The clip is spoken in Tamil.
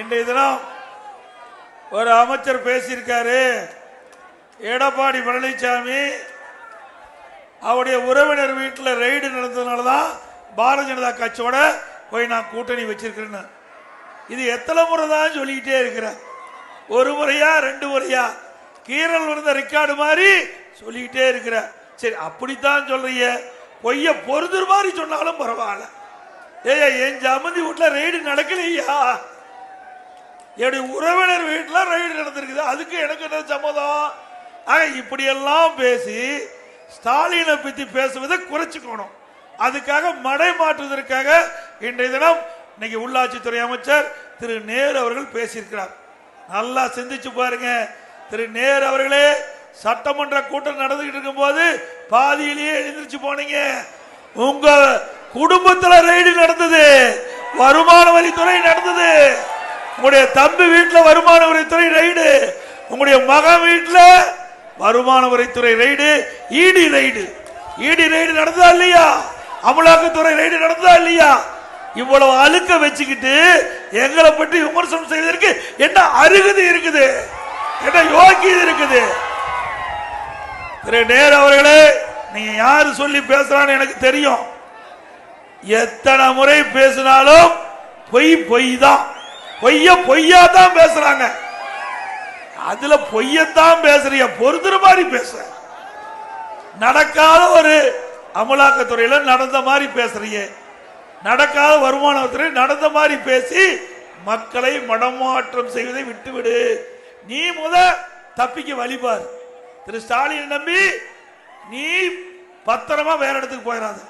இன்றைய தினம் ஒரு அமைச்சர் பேசியிருக்காரு. எடப்பாடி பழனிசாமி அவருடைய உறவினர் வீட்டில் ரெய்டு நடந்ததுனால தான் பாரதிய ஜனதா கட்சியோட போய் நான் கூட்டணி வச்சிருக்கிறேன்னு. இது எத்தனை முறை தான் சொல்லிக்கிட்டே இருக்கிறேன் ஒரு முறையா ரெண்டு முறையா. கீரல் விழுந்த ரெக்கார்டு மாதிரி சொல்லிக்கிட்டே இருக்கிற. சரி அப்படித்தான் சொல்றீங்க. பொய்ய பொருந்துற மாதிரி சொன்னாலும் பரவாயில்ல. ஏய்யா என் ஜமந்தி வீட்டில் ரெய்டு நடக்கலையா? என்னுடைய உறவினர் வீட்டில் ரைடு நடந்திருக்குது. அதுக்கு எனக்கு என்ன சம்மதம்? ஆக இப்படியெல்லாம் பேசி ஸ்டாலினை பற்றி பேசுவதை குறைச்சிக்கணும். அதுக்காக மடை மாற்றுவதற்காக இன்றைய தினம் இன்னைக்கு உள்ளாட்சித்துறை அமைச்சர் திரு நேரு அவர்கள் பேசியிருக்கிறார். நல்லா சிந்திச்சு பாருங்க. திரு நேரு அவர்களே சட்டமன்ற கூட்டம் நடந்துகிட்டு இருக்கும்போது பாதியிலேயே எழுந்திருச்சு போனீங்க. உங்க குடும்பத்தில் ரைடு நடந்தது. வருமான வரித்துறை நடந்தது. உங்களுடைய தம்பி வீட்டில் வருமான வரித்துறை ரைடு உங்களுடைய மகன் வீட்டில் வருமான வரித்துறை ரைடு இடி ரைடு இடி ரைடு நடந்ததா இல்லையா? அமலாக்கத்துறை ரைடு நடந்ததா இல்லையா? இவ்வளவு அழுக்க வச்சுக்கிட்டு எங்களை பற்றி விமர்சனம் செய்வதற்கு என்ன அருகது இருக்குது? என்ன யோக்கியது இருக்குது? திரு நேரு அவர்களே நீங்க யாரு சொல்லி பேசுறான்னு எனக்கு தெரியும். எத்தனை முறை பேசினாலும் பொய் பொய் தான். பொய்ய பொய்யா தான் பேசுறாங்க. அதுல பொய்யத்தான் பேசுறீங்க பொறுத்துற மாதிரி பேச. நடக்காத ஒரு அமலாக்கத்துறையில நடந்த மாதிரி பேசுறீங்க நடக்காத வருமானத்துறை நடந்த மாதிரி பேசி மக்களை மடமாற்றம் செய்வதை விட்டுவிடு. நீ முத தப்பிக்க வழிபார். திரு ஸ்டாலின் நம்பி நீ பத்திரமா வேற இடத்துக்கு போயிடாது